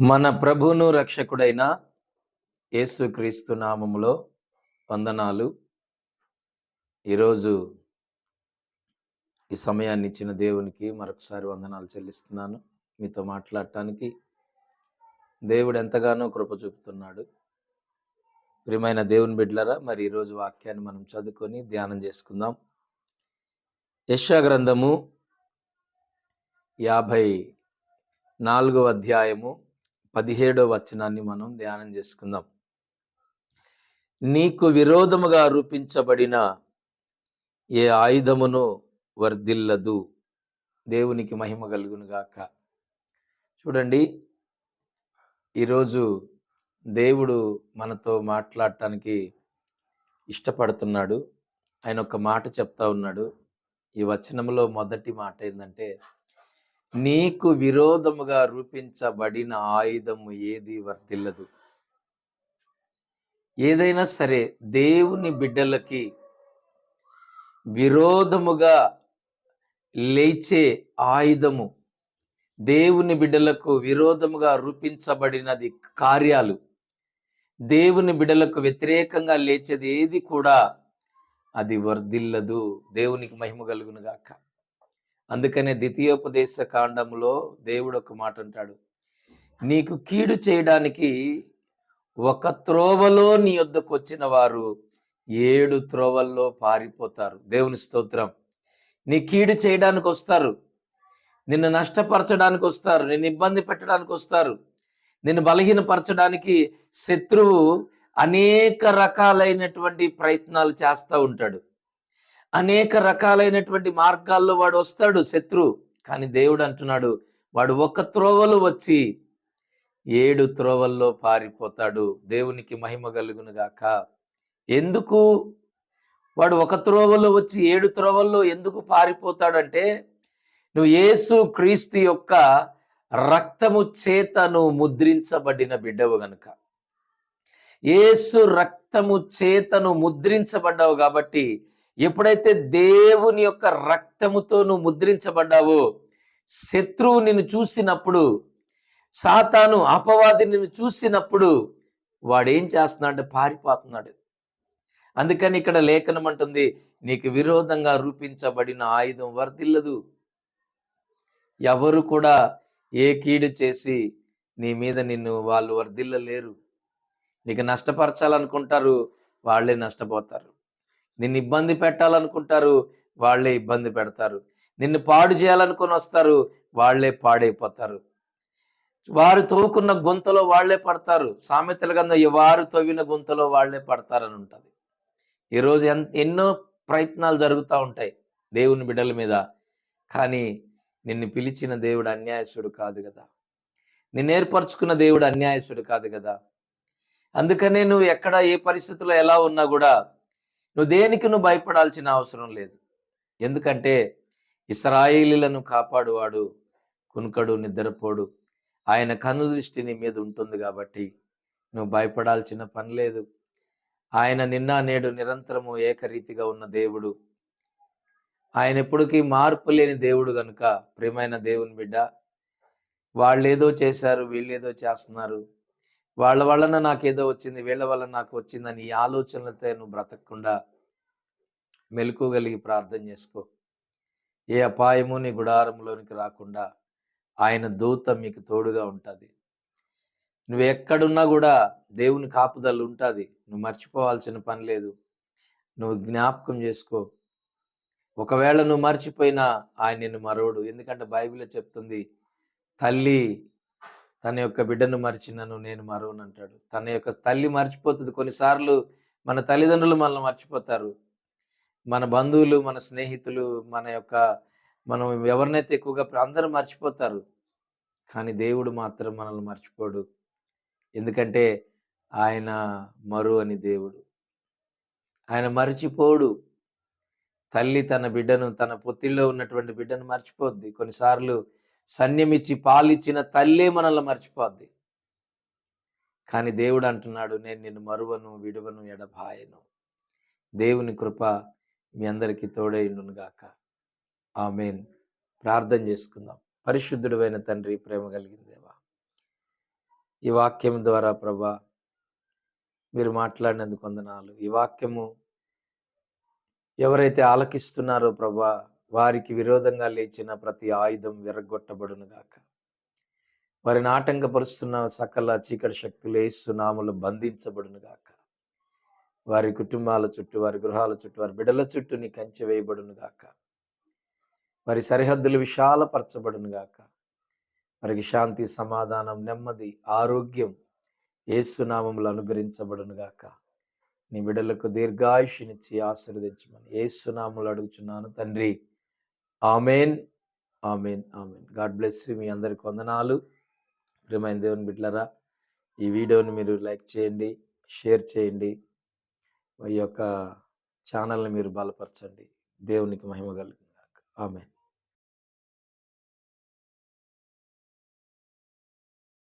మన ప్రభును రక్షకుడైన యేసుక్రీస్తు నామములో వందనాలు. ఈరోజు ఈ సమయాన్ని ఇచ్చిన దేవునికి మరొకసారి వందనాలు చెల్లిస్తున్నాను. మీతో మాట్లాడటానికి దేవుడు ఎంతగానో కృప చూపుతున్నాడు. ప్రియమైన దేవుని బిడ్డలరా మరి ఈరోజు వాక్యాన్ని మనం చదువుకొని ధ్యానం చేసుకుందాం. యశా గ్రంథము యాభై నాలుగవ అధ్యాయము పదిహేడవ వచనాన్ని మనం ధ్యానం చేసుకుందాం. నీకు విరోధముగా రూపించబడిన ఏ ఆయుధమును వర్ధిల్లదు. దేవునికి మహిమ కలుగును గాక. చూడండి ఈరోజు దేవుడు మనతో మాట్లాడటానికి ఇష్టపడుతున్నాడు. ఆయన ఒక మాట చెప్తా ఉన్నాడు. ఈ వచనంలో మొదటి మాట ఏంటంటే నీకు విరోధముగా రూపించబడిన ఆయుధము ఏది వర్తిల్లదు. ఏదైనా సరే దేవుని బిడ్డలకి విరోధముగా లేచే ఆయుధము దేవుని బిడ్డలకు విరోధముగా రూపించబడినది కార్యాలు దేవుని బిడ్డలకు వ్యతిరేకంగా లేచేది ఏది కూడా అది వర్ధిల్లదు. దేవునికి మహిమ కలుగునుగాక. అందుకనే ద్వితీయోపదేశ కాండంలో దేవుడు ఒక మాట అంటాడు నీకు కీడు చేయడానికి ఒక త్రోవలో నీ వద్దకు వచ్చిన వారు ఏడు త్రోవల్లో పారిపోతారు. దేవుని స్తోత్రం. నీ కీడు చేయడానికి వస్తారు నిన్ను నష్టపరచడానికి వస్తారు నిన్ను ఇబ్బంది పెట్టడానికి వస్తారు నిన్ను బలహీనపరచడానికి శత్రువు అనేక రకాలైనటువంటి ప్రయత్నాలు చేస్తూ ఉంటాడు. అనేక రకాలైనటువంటి మార్గాల్లో వాడు వస్తాడు శత్రువు కానీ దేవుడు అంటున్నాడు వాడు ఒక త్రోవలు వచ్చి ఏడు త్రోవల్లో పారిపోతాడు. దేవునికి మహిమ కలుగును గాక. ఎందుకు? వాడు ఒక త్రోవలో వచ్చి ఏడు త్రోవల్లో ఎందుకు పారిపోతాడంటే నువ్వు యేసు క్రీస్తు యొక్క రక్తము చేతను ముద్రించబడిన బిడ్డవు గనుక. యేసు రక్తము చేతను ముద్రించబడ్డావు కాబట్టి ఎప్పుడైతే దేవుని యొక్క రక్తముతో నువ్వు ముద్రించబడ్డావో శత్రువు నిన్ను చూసినప్పుడు సాతాను అపవాది నిన్ను చూసినప్పుడు వాడేం చేస్తున్నాడు పారిపోతున్నాడు. అందుకని ఇక్కడ లేఖనం అంటుంది నీకు విరోధంగా రూపించబడిన ఆయుధం వర్దిల్లదు ఎవరు కూడా ఏ కీడు చేసి నీ మీద నిన్ను వాళ్ళు వర్దిల్లలేరు నీకు నష్టపరచాలనుకుంటారు వాళ్ళే నష్టపోతారు. నిన్ను ఇబ్బంది పెట్టాలనుకుంటారు వాళ్ళే ఇబ్బంది పెడతారు. నిన్ను పాడు చేయాలనుకొని వస్తారు వాళ్ళే పాడైపోతారు. వారు తవ్వుకున్న గుంతలో వాళ్ళే పడతారు. సామెతల కింద వారు తవ్విన గుంతలో వాళ్ళే పడతారని ఉంటుంది. ఈరోజు ఎన్ ఎన్నో ప్రయత్నాలు జరుగుతూ ఉంటాయి దేవుని బిడ్డల మీద. కానీ నిన్ను పిలిచిన దేవుడు అన్యాయసుడు కాదు కదా. నిన్ను ఏర్పరచుకున్న దేవుడు అన్యాయసుడు కాదు కదా. అందుకనే నువ్వు ఎక్కడ ఏ పరిస్థితుల్లో ఎలా ఉన్నా కూడా నువ్వు దేనికి నువ్వు భయపడాల్సిన అవసరం లేదు. ఎందుకంటే ఇస్రాయిలీలను కాపాడువాడు కునుకడు నిద్రపోడు. ఆయన కను దృష్టి నీ మీద ఉంటుంది కాబట్టి నువ్వు భయపడాల్సిన పని లేదు. ఆయన నిన్న నేడు నిరంతరము ఏకరీతిగా ఉన్న దేవుడు. ఆయన ఎప్పటికీ మార్పు లేని దేవుడు కనుక ప్రేమైన దేవుని బిడ్డ వాళ్ళు ఏదో చేశారు వీళ్ళు ఏదో చేస్తున్నారు. వాళ్ళ వలన నాకేదో వచ్చింది వీళ్ళ వలన నాకు వచ్చిందని ఈ ఆలోచనలతో నువ్వు బ్రతకకుండా మెలకుగలిగి ప్రార్థన చేసుకో. ఏ అపాయము నీ గుడారంలోనికి రాకుండా ఆయన దూత మీకు తోడుగా ఉంటుంది. నువ్వు ఎక్కడున్నా కూడా దేవుని కాపుదలు ఉంటుంది. నువ్వు మర్చిపోవాల్సిన పని లేదు. నువ్వు జ్ఞాపకం చేసుకో. ఒకవేళ నువ్వు మర్చిపోయినా ఆయన నిన్ను మరోడు ఎందుకంటే బైబిల్ చెప్తుంది తల్లి తన యొక్క బిడ్డను మర్చినను నేను మరువను అంటాడు. తన యొక్క తల్లి మర్చిపోతుంది. కొన్నిసార్లు మన తల్లిదండ్రులు మనల్ని మర్చిపోతారు. మన బంధువులు మన స్నేహితులు మన యొక్క మనం ఎవరినైతే ఎక్కువగా అందరూ మర్చిపోతారు. కానీ దేవుడు మాత్రం మనల్ని మర్చిపోడు. ఎందుకంటే ఆయన మరు అని దేవుడు. ఆయన మర్చిపోడు. తల్లి తన బిడ్డను తన పొత్తిల్లో ఉన్నటువంటి బిడ్డను మర్చిపోద్ది. కొన్నిసార్లు సన్యమిచ్చి పాలిచ్చిన తల్లే మనల్ని మర్చిపోద్ది. కానీ దేవుడు అంటున్నాడు నేను నిన్ను మరువను విడువను ఎడబాయను. దేవుని కృప మీ అందరికీ తోడైండును గాక. ఆమెన్. ప్రార్థన చేసుకుందాం. పరిశుద్ధుడైన తండ్రి ప్రేమ కలిగిన దేవా. ఈ వాక్యం ద్వారా ప్రభా మీరు మాట్లాడినందుకు వందనాలు. ఈ వాక్యము ఎవరైతే ఆలకిస్తున్నారో ప్రభా వారికి విరోధంగా లేచిన ప్రతి ఆయుధం విరగొట్టబడునుగాక వారిని ఆటంకపరుస్తున్న సకల చీకటి శక్తులు ఏసునాములు బంధించబడును గాక. వారి కుటుంబాల చుట్టూ వారి గృహాల చుట్టూ వారి బిడల చుట్టూ నీ కంచె వేయబడునుగాక వారి సరిహద్దులు విశాలపరచబడును గాక. వారికి శాంతి సమాధానం నెమ్మది ఆరోగ్యం ఏసునామములు అనుగ్రహించబడునుగాక నీ బిడ్డలకు దీర్ఘాయుషునిచ్చి ఆశీర్వదించమని ఏసునాములు అడుగుచున్నాను. తండ్రి amen. Amen. Amen. God bless మీ అందరికి వందనాలు. ప్రియమైన దేవుని బిడ్లరా ఈ వీడియోని మీరు లైక్ చేయండి షేర్ చేయండి. ఈ యొక్క ఛానల్ని మీరు బలపరచండి. దేవునికి మహిమ కలుగుగాక ఆమెన్.